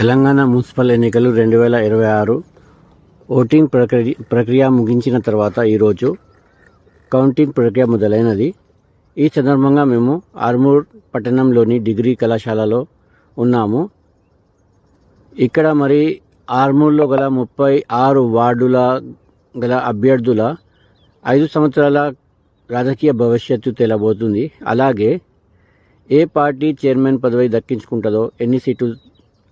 Telangana municipal ఎన్నికలు రెండు వేల ఇరవై ఆరు ఓటింగ్ ప్రక్రియ ప్రక్రియ ముగించిన తర్వాత ఈరోజు కౌంటింగ్ ప్రక్రియ మొదలైనది. ఈ సందర్భంగా మేము ఆర్మూర్ పట్టణంలోని డిగ్రీ కళాశాలలో ఉన్నాము. ఇక్కడ మరి ఆర్మూర్లో గల ముప్పై ఆరు వార్డుల గల అభ్యర్థుల ఐదు సంవత్సరాల రాజకీయ భవిష్యత్తు తెలబోతుంది. అలాగే ఏ పార్టీ చైర్మన్ పదవి దక్కించుకుంటుందో ఎన్ని సీట్లు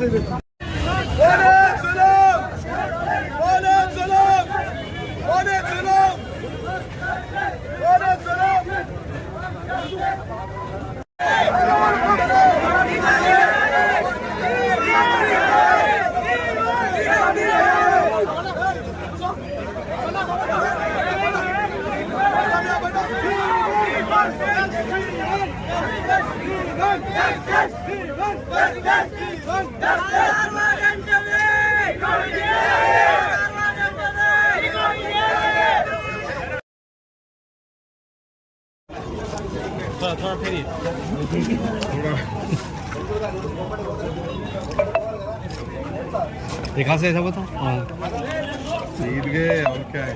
Size de. देखा से ऐसा बता हाँ जीत गए और क्या है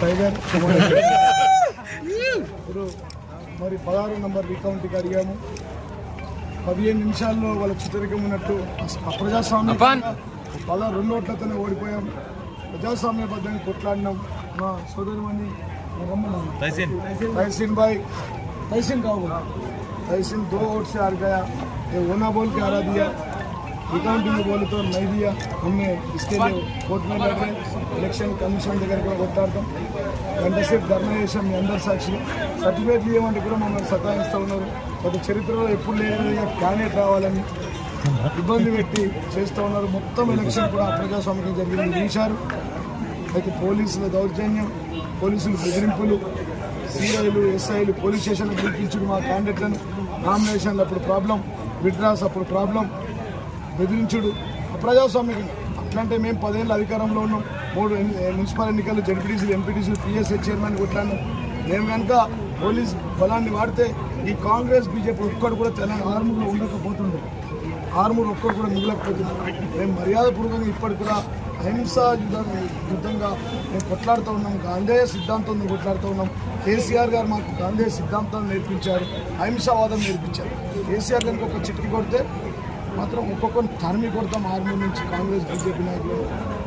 టైగర్ ఇప్పుడు మరి పదహారు నంబర్ రీకౌంట్కి అడిగాము పదిహేను నిమిషాల్లో వాళ్ళ చిత్తరికం ఉన్నట్టు అప్రజాస్వామ్య పదహారు రెండు ఓట్లతోనే ఓడిపోయాం ప్రజాస్వామ్యబద్ధంగా కొట్లాడినాం మా సోదరుమని तहसीन भाई तहसीन का होगा तहसीन दो वोट से हार गया ये ओना बोल के हरा दिया रिकाउंटिंग बोले तो नहीं दिया हमने इसके लिए कोर्ट में लड़ रहे इलेक्शन కమిషన్ దగ్గర కూడా కొట్టాడతాం గంట సేపు ధర్నా చేసాం మీ అందరు సాక్షి సర్టిఫికేట్ ఇవ్వమంటే కూడా మమ్మల్ని సతాయిస్తూ ఉన్నారు గత చరిత్రలో ఎప్పుడు లేని విధంగా క్యాండిడేట్ రావాలని ఇబ్బంది పెట్టి చేస్తూ ఉన్నారు మొత్తం ఎలక్షన్ కూడా అప్రజాస్వామ్యం జరిగింది తీశారు అయితే పోలీసుల దౌర్జన్యం పోలీసులు బెదిరింపులు సీఐలు ఎస్ఐలు పోలీస్ స్టేషన్లకు పిలిపించుడు మా క్యాండిడేట్లను. నామినేషన్లు అప్పుడు ప్రాబ్లం విడ్రాస్ అప్పుడు ప్రాబ్లం బెదిరించుడు. ప్రజాస్వామ్యం అట్లంటే మేము పదేళ్ళు అధికారంలో ఉన్నాం. మూడు మున్సిపల్ ఎన్నికలు జడ్పీటీసీలు ఎంపీటీసీలు పిఎస్ఏ చైర్మన్ కొట్లాను మేము కనుక పోలీస్ బలాన్ని వాడితే ఈ కాంగ్రెస్ బీజేపీ ఒక్కడు కూడా తెలంగాణ ఆర్మూర్లో ఉండకపోతుండే. ఆర్మూర్ ఒక్కరు కూడా మిగలకపోతుంది మేము మర్యాదపూర్వకంగా ఇప్పటికి కూడా అహింసా యుద్ధం యుద్ధంగా మేము కొట్లాడుతూ ఉన్నాం. గాంధేయ సిద్ధాంతంతో కొట్లాడుతూ ఉన్నాం. కేసీఆర్ గారు మాకు గాంధేయ సిద్ధాంతాన్ని నేర్పించారు. అహింసావాదం నేర్పించారు. కేసీఆర్ గారికి ఒక చిట్కి కొడితే మాత్రం ఒక్కొక్కరిని తరిమి కొడతాం ఆర్మూర్ నుంచి కాంగ్రెస్ బీజేపీ నాయకులు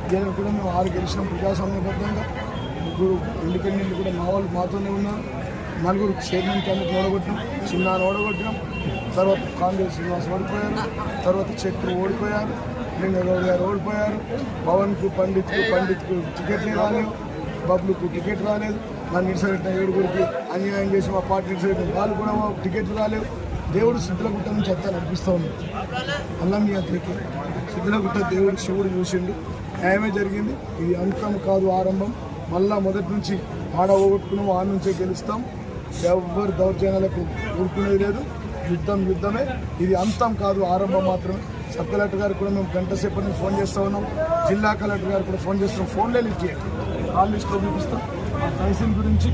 ఇవాళ కూడా మేము ఆరు గెలిచిన ప్రజాస్వామ్యబద్ధంగా. ముగ్గురు ఇండిపెండెంట్ కూడా మా వాళ్ళు మాతోనే ఉన్నారు. నలుగురు చైర్మన్ క్యాండిడేట్ ఓడగొట్టినాం చిన్నారు ఓడగొట్టినాం తర్వాత కాంగ్రెస్ శ్రీనివాస్ ఓడిపోయారు. తర్వాత చక్రు ఓడిపోయారు. లింగ గారు ఓడిపోయారు. పవన్కు పండిత్కు పండిత్కు టికెట్లే రాలేదు. బబ్లుకు టికెట్ రాలేదు. నన్ను నిరసన ఏడుగురికి అన్యాయం చేసి మా పార్టీ నిరసన వాళ్ళు కూడా టికెట్లు రాలేవు దేవుడు సిద్ధులగుట్ట నుంచి అంతా నడిపిస్తూ ఉంది అల్లం మీ అద్దరికి సిద్ధులగుట్ట దేవుడు శివుడు చూసిండు. న్యాయమే జరిగింది. ఇది అంతం కాదు ఆరంభం. మళ్ళా మొదటి నుంచి ఆడ పోగొట్టుకున్నాం ఆడ నుంచే గెలుస్తాం. ఎవరు దౌర్జన్యాలకు ఊరుకునేది లేదు. యుద్ధం యుద్ధమే. ఇది అంతం కాదు ఆరంభం మాత్రమే. సబ్ కలెక్టర్ గారు కూడా మేము గంట సేపటి నుంచి ఫోన్ చేస్తూ ఉన్నాం. జిల్లా కలెక్టర్ గారు కూడా ఫోన్ చేస్తున్నాం. ఫోన్లే లిఫ్ట్ చేయండి. కాల్ లిస్ట్లో చూపిస్తాం. తహసీల్ గురించి